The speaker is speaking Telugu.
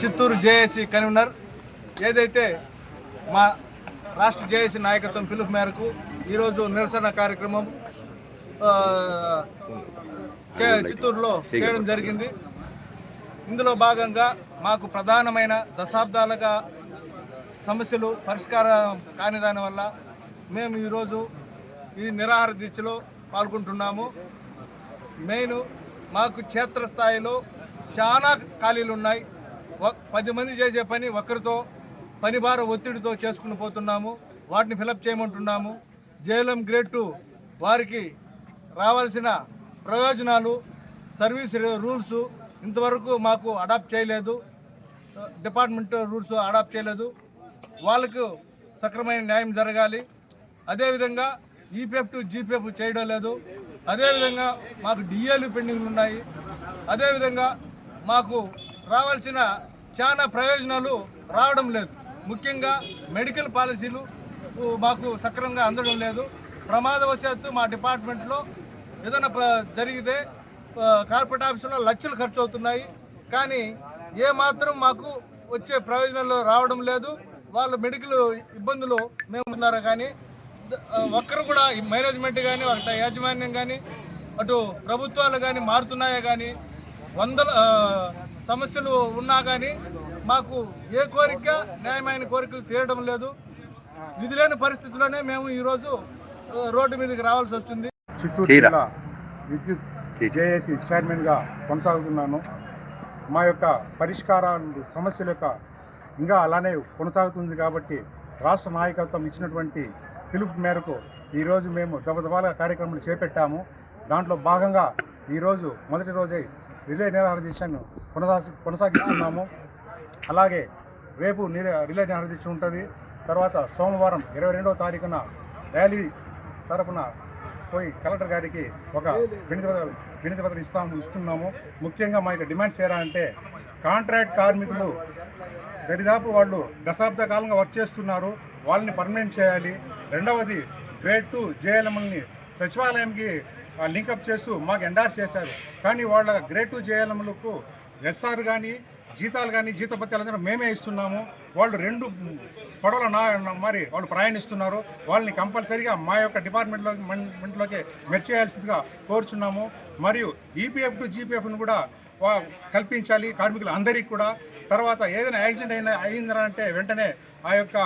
చిత్తూరు జేఏసీ కన్వీనర్ ఏదైతే మా రాష్ట్ర జేఏసీ నాయకత్వం పిలుపు మేరకు ఈరోజు నిరసన కార్యక్రమం చిత్తూరులో చేయడం జరిగింది. ఇందులో భాగంగా మాకు ప్రధానమైన దశాబ్దాలుగా సమస్యలు పరిష్కారం కానిదాని వల్ల మేము ఈరోజు ఈ నిరాహార దీక్షలో పాల్గొంటున్నాము. మెయిన్ మాకు క్షేత్రస్థాయిలో చాలా ఖాళీలు ఉన్నాయి. పది మంది చేసే పని ఒకరితో పనిభార ఒత్తిడితో చేసుకుని పోతున్నాము. వాటిని ఫిలప్ చేయమంటున్నాము. జేఎల్ఎం గ్రేడ్ టూ వారికి రావాల్సిన ప్రయోజనాలు సర్వీస్ రూల్స్ ఇంతవరకు మాకు అడాప్ట్ చేయలేదు. డిపార్ట్మెంట్ రూల్స్ అడాప్ట్ చేయలేదు. వాళ్ళకు సక్రమైన న్యాయం జరగాలి. అదేవిధంగా ఈపీఎఫ్ టు జీపీఎఫ్ చేయడం లేదు. అదేవిధంగా మాకు డిఏలు పెండింగ్లు ఉన్నాయి. అదేవిధంగా మాకు రావాల్సిన చాలా ప్రయోజనాలు రావడం లేదు. ముఖ్యంగా మెడికల్ పాలసీలు మాకు సక్రమంగా అందడం లేదు. ప్రమాదవశాత్తు మా డిపార్ట్మెంట్లో ఏదైనా జరిగితే కార్పొరేట్ ఆఫీసులో లక్షలు ఖర్చు అవుతున్నాయి కానీ ఏ మాత్రం మాకు వచ్చే ప్రయోజనాలు రావడం లేదు. వాళ్ళు మెడికల్ ఇబ్బందులు మేము ఉన్నారా కానీ ఒక్కరు కూడా మేనేజ్మెంట్ కానీ అటు యాజమాన్యం కానీ అటు ప్రభుత్వాలు కానీ మారుతున్నాయా కానీ వందల సమస్యలు ఉన్నా కానీ మాకు ఏ కోరిక న్యాయమైన కోరికలు తీరడం లేదు. విధి లేని పరిస్థితుల్లోనే మేము ఈరోజు రోడ్డు మీదకి రావాల్సి వస్తుంది. చిత్తూరు జిల్లా విద్యుత్ జేఏసీ చైర్మన్గా కొనసాగుతున్నాను. మా యొక్క పరిష్కారాలు సమస్యల యొక్క ఇంకా అలానే కొనసాగుతుంది కాబట్టి రాష్ట్ర నాయకత్వం ఇచ్చినటువంటి పిలుపు మేరకు ఈరోజు మేము దబదబాల కార్యక్రమాలు చేపట్టాము. దాంట్లో భాగంగా ఈరోజు మొదటి రోజే రిలే నిరాహార దీక్షను కొనసాగి కొనసాగిస్తున్నాము. అలాగే రేపు రిలే నిరాహార దీక్ష ఉంటుంది. తర్వాత సోమవారం ఇరవై రెండవ తారీఖున ర్యాలీ తరపున పోయి కలెక్టర్ గారికి ఒక వినతి పత్రం వినతి పత్రం ఇస్తాము ఇస్తున్నాము. ముఖ్యంగా మా యొక్క డిమాండ్స్ ఏరా అంటే కాంట్రాక్ట్ కార్మికులు దరిదాపు వాళ్ళు దశాబ్ద కాలంగా వర్క్ చేస్తున్నారు. వాళ్ళని పర్మనెంట్ చేయాలి. రెండవది గ్రేడ్ టూ జేఎల్ఎంఎల్ని సచివాలయంకి లింకప్ చేస్తూ మాకు ఎండార్స్ చేశారు. కానీ వాళ్ళ గ్రేడ్ టూ జేఎల్ఎంలకు ఎస్ఆర్ కానీ జీతాలు కానీ జీతపత్యాలు అందరూ మేమే ఇస్తున్నాము. వాళ్ళు రెండు పడవల నా మరి వాళ్ళు ప్రయాణిస్తున్నారు. వాళ్ళని కంపల్సరీగా మా యొక్క డిపార్ట్మెంట్లో మెంట్లోకి మెర్చేయాల్సిందిగా కోరుచున్నాము. మరియు ఈపీఎఫ్ టు జీపీఎఫ్ను కూడా కల్పించాలి కార్మికులు అందరికీ కూడా. తర్వాత ఏదైనా యాక్సిడెంట్ అయినా అయిందంటే వెంటనే ఆ యొక్క